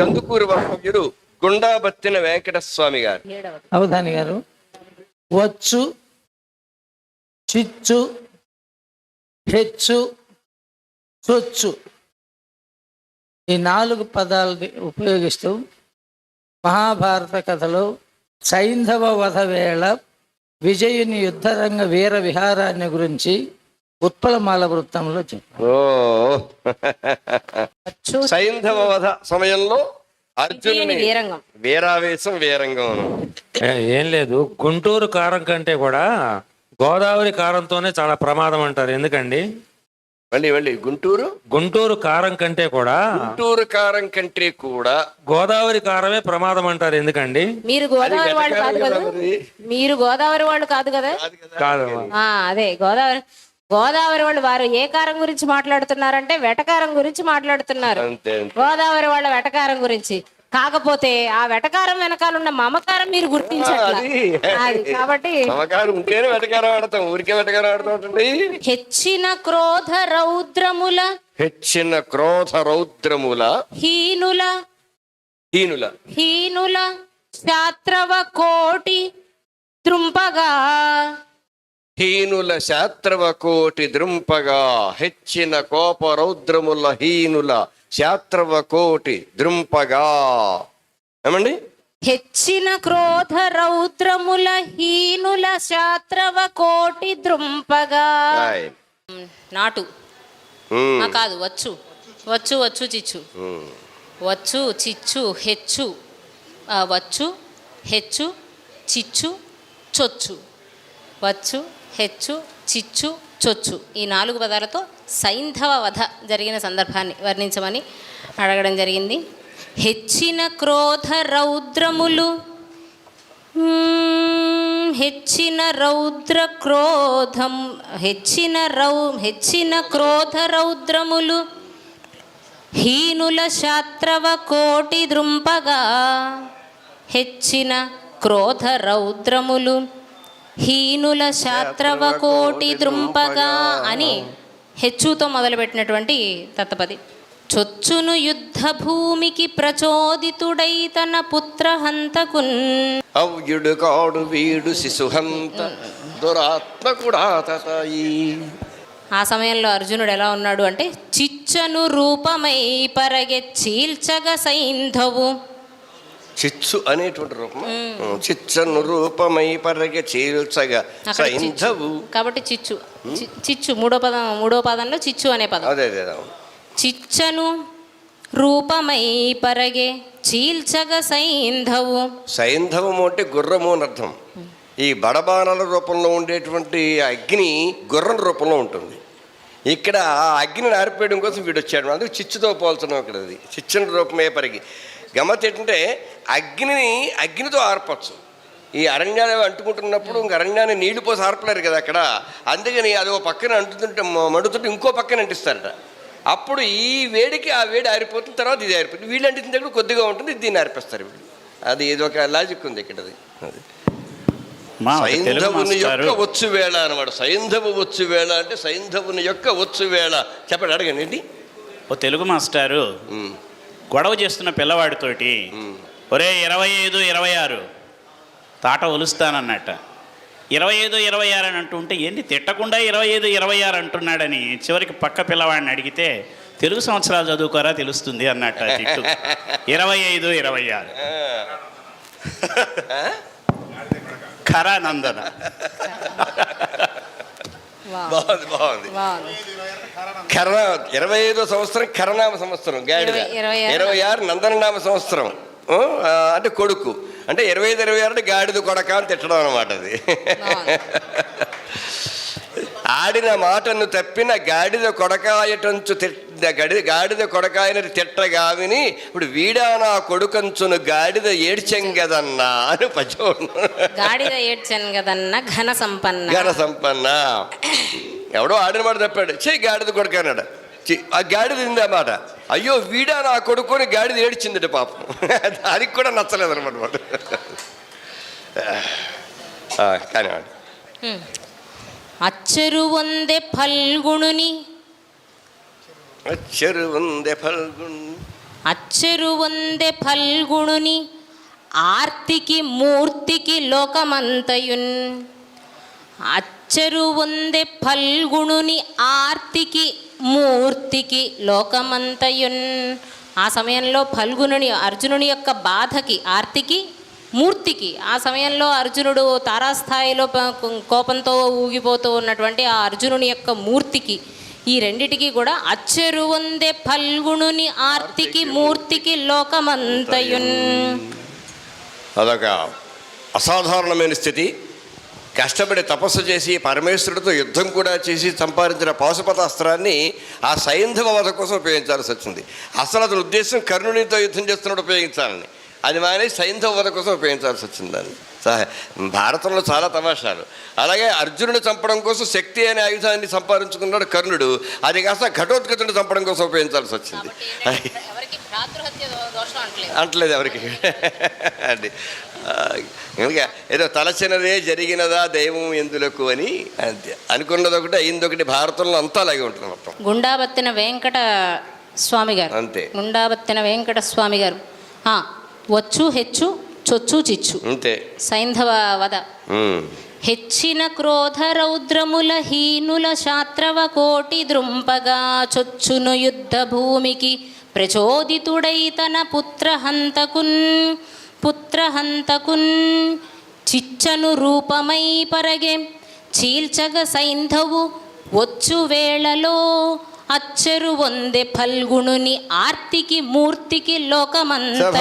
కందుకూరు వహవ్యుడు గుండాబత్తిన వెంకటస్వామి గారు. అవధాని గారు. వచ్చు చిచ్చు హెచ్చు చొచ్చు. ఈ నాలుగు పదాలని ఉపయోగిస్తూ మహాభారత కథలో సైంధవ వధ వేళ విజయుని యుద్ధరంగ వీర విహారాన్ని గురించి ఉత్పలమాల వృత్తంలో చెప్పారు. ఓ. సైంధవ వధ సమయంలో అర్జునుని వీరంగం. వీరావేశం వీరంగం. ఏ- లేదు. గుంటూరు కారం కంటే కూడా గోదావరి కారంతోనే చాలా ప్రమాదం అంటారు. ఎందుకండి? మళ్ళీ మళ్ళీ గుంటూరు? గుంటూరు కారం కంటే కూడా గుంటూరు కారం కంటే కూడా గోదావరి కారమే ప్రమాదం అంటారు. ఎందుకండి? మీరు గోదావరి వాళ్ళు కాదు కదా? మరి. గోదావరి వాళ్ళు కాదు కదా? కాదు కదా. కాదు. ఆ అదే. గోదావరి గోదావరి వాళ్ళు వారు ఏ కారం గురించి మాట్లాడుతున్నారంటే వెటకారం గురించి మాట్లాడుతున్నారు. గోదావరి వాళ్ళ వెటకారం గురించి. కాకపోతే ఆ వెటకారం వెనకాల ఉన్న మమకారం మీరు. అది. కాబట్టి హెచ్చిన క్రోధ రౌద్రముల హెచ్చిన క్రోధ రౌద్రముల హీనుల హీనుల. హీనుల శాత్రవ కోటి త్రుంపగా. హీనుల శాత్రవ కోటి దృంపగా హెచ్చిన కోప రౌద్రముల హీనుల శాత్రవ కోటి దృంపగా. ఏమండి? హెచ్చిన క్రోధ రౌద్రముల హీనుల శాత్రవ కోటి ద్రుంపగా ఆయ్. నాటు. కాదు వచ్చు. వచ్చు వచ్చు చిచ్చు. వచ్చు చిచ్చు హెచ్చు. వచ్చు హెచ్చు చిచ్చు చొచ్చు. వచ్చు హెచ్చు చిచ్చు చొచ్చు ఈ నాలుగు పదాలతో సైంధవ వధ జరిగిన సందర్భాన్ని వర్ణించమని అడగడం జరిగింది. హెచ్చిన క్రోధ రౌద్రములు హెచ్చిన రౌద్ర క్రోధం హెచ్చిన రౌ హెచ్చిన క్రోధ రౌద్రములు హీనుల శాత్రవ కోటి దృంపగా హెచ్చిన క్రోధ రౌద్రములు. హీనుల శాత్రవ కోటి దృంపగా అని హెచ్చుతో మొదలుపెట్టినటువంటి తత్తపది చొచ్చును యుద్ధ భూమికి ప్రచోదితుడై తన పుత్ర హంతకున్. అవ్యుడు కాడు వీడు శిశుహంత దురాత్మకుడా తతాయి. ఆ సమయంలో అర్జునుడు ఎలా ఉన్నాడు అంటే చిచ్చను రూపమై పరగె చీల్చగ సైంధవు. చిచ్చు అనేటువంటి రూపం చిచ్చను రూపమై పరగ చీల్చగా. సైంధవు. కాబట్టి చిచ్చు. చిచ్చు మూడో పదం మూడో పదంలో చిచ్చు అనే పదం. అదే అదే అదే. చిచ్చను రూపమై పరగే చీల్చగ సైంధవు. సైంధవము అంటే గుర్రము అని అర్థం. ఈ బడబాణాల రూపంలో ఉండేటువంటి అగ్ని గుర్రం రూపంలో ఉంటుంది. ఇక్కడ ఆ అగ్నిని ఆరిపోయడం కోసం వీడు వచ్చాడు అందుకు చిచ్చుతో పోల్చడం ఇక్కడ అది చిచ్చిన రూపమే పరిగి. గమ్మత్ ఏంటంటే అగ్నిని అగ్నితో ఆర్పచ్చు. ఈ అరణ్యాలు అంటుకుంటున్నప్పుడు ఇంక అరణ్యాన్ని నీళ్ళు పోసి ఆర్పలేరు కదా అక్కడ. అందుకని అది ఒక పక్కన అంటుతుంటే మండుతుంటే ఇంకో పక్కన అంటిస్తారట. అప్పుడు ఈ వేడికి ఆ వేడి ఆరిపోతుంది తర్వాత ఇది ఆరిపోతుంది. వీళ్ళు అంటించిన దగ్గర కొద్దిగా ఉంటుంది దీన్ని ఆరిపిస్తారు వీళ్ళు. అది ఇది ఒక లాజిక్ ఉంది ఇక్కడ అది. సైంధవుని యొక్క వచ్చు వేళ అనమాట సైంధవ వచ్చు వేళ అంటే సైంధవుని యొక్క వచ్చు వేళ చెప్పండి అడగండి ఏంటి? ఓ తెలుగు మాస్టారు గొడవ చేస్తున్న పిల్లవాడితోటి ఒరే ఇరవై ఐదు ఇరవై ఆరు తాట ఒలుస్తానన్నట్ట. ఇరవై ఐదు ఇరవై ఆరు అని అంటుంటే ఏంటి తిట్టకుండా ఇరవై ఐదు ఇరవై ఆరు అంటున్నాడని చివరికి పక్క పిల్లవాడిని అడిగితే తెలుగు సంవత్సరాలు చదువుకోరా తెలుస్తుంది అన్నట్ట తిట్టు. ఇరవై ఐదు ఇరవై ఆరు ఖరానందన బాగుంది బాగుంది. బాగుంది. కరణ. ఇరవై ఐదో సంవత్సరం కరనామ సంవత్సరం గాడిద. ఇరవై- ఆరు. నందననామ సంవత్సరం. అంటే కొడుకు. అంటే ఇరవై ఐదు ఇరవై ఆరు అంటే గాడిద కొడక అని తిట్టడం అనమాట అది. ఆడిన మాటను తప్పిన గాడిద కొడకాయటంచు గడి గాడిద కొడకాయని తిట్టగావిని ఇప్పుడు వీడా నా కొడుకంచును గాడిద ఏడ్చెంగదన్నా అని పద్యం గాడిద ఏడ్చాను కదన్న ఘన సంపన్న. ఘన సంపన్న. ఎవడో ఆడిన మాట తప్పాడు. చెయ్యి గాడిద కొడుకు అన్నాడు. ఆ గాడిద మాట? అయ్యో వీడా నా కొడుకుని గాడిద ఏడ్చిందట పాపం. దానికి కూడా నచ్చలేదు అనమాట కానీ హ్మ్. అచ్చరు వందె ఫల్గుణుని. చెరువుందె ఫల్గున్ అచ్చెరు వందె ఫల్గుణుని ఆర్తికి మూర్తికి లోకమంతయున్. అచ్చెరు వందె ఫల్గుణుని ఆర్తికి మూర్తికి లోకమంతయున్. ఆ సమయంలో ఫల్గుణుని అర్జునుని యొక్క బాధకి ఆర్తికి మూర్తికి ఆ సమయంలో అర్జునుడు తారాస్థాయిలో కోపంతో ఊగిపోతూ ఉన్నటువంటి ఆ అర్జునుని యొక్క మూర్తికి ఈ రెండిటికి కూడా అచ్చెరు వందె ఫల్గుణుని ఆర్తికి మూర్తికి. లోకమంతయున్. అదొక అసాధారణమైన స్థితి. కష్టపడి తపస్సు చేసి పరమేశ్వరుడితో యుద్ధం కూడా చేసి సంపాదించిన పాశుపతాస్త్రాన్ని ఆ సైంధవ వధ కోసం ఉపయోగించాల్సి వచ్చింది. అసలు అతని ఉద్దేశం కర్ణునితో యుద్ధం చేస్తున్నప్పుడు ఉపయోగించాలని. అది మాని సైంధవ వధ కోసం ఉపయోగించాల్సి వచ్చింది దాన్ని. భారతంలో చాలా తమాషాలు. అలాగే అర్జునుడు చంపడం కోసం శక్తి అనే ఆయుధాన్ని సంపాదించుకున్నాడు కర్ణుడు. అది కాస్త ఘటోత్కచుడిని చంపడం కోసం ఉపయోగించాల్సి వచ్చింది. అంటలేదు. అంటలేదు ఎవరికి. అండి. కనుక ఏదో తలచినదే జరిగినదా దైవం ఎందులకు అని అంతే. అనుకున్నది ఒకటి అయింది ఒకటి భారతంలో అంతా అలాగే ఉంటుంది మొత్తం. గుండాబత్తిన వెంకట స్వామి గారు. అంతే. గుండాబత్తిన వెంకట స్వామి గారు. ఆ, వచ్చు హెచ్చు చొచ్చు చిచ్చు. అంతే. సైంధవ వద. హెచ్చిన క్రోధ రౌద్రముల హీనుల శాత్రవ కోటి ద్రుంపగా చొచ్చును యుద్ధ భూమికి ప్రచోదితుడై తన పుత్రహంతకున్ పుత్రహంతకున్ చిచ్చను రూపమై పరగే చీల్చగ సైంధవు వచ్చు వేళలో అచ్చరు వందె ఫల్గుణుని ఆర్తికి మూర్తికి శభాష్ లోకమంత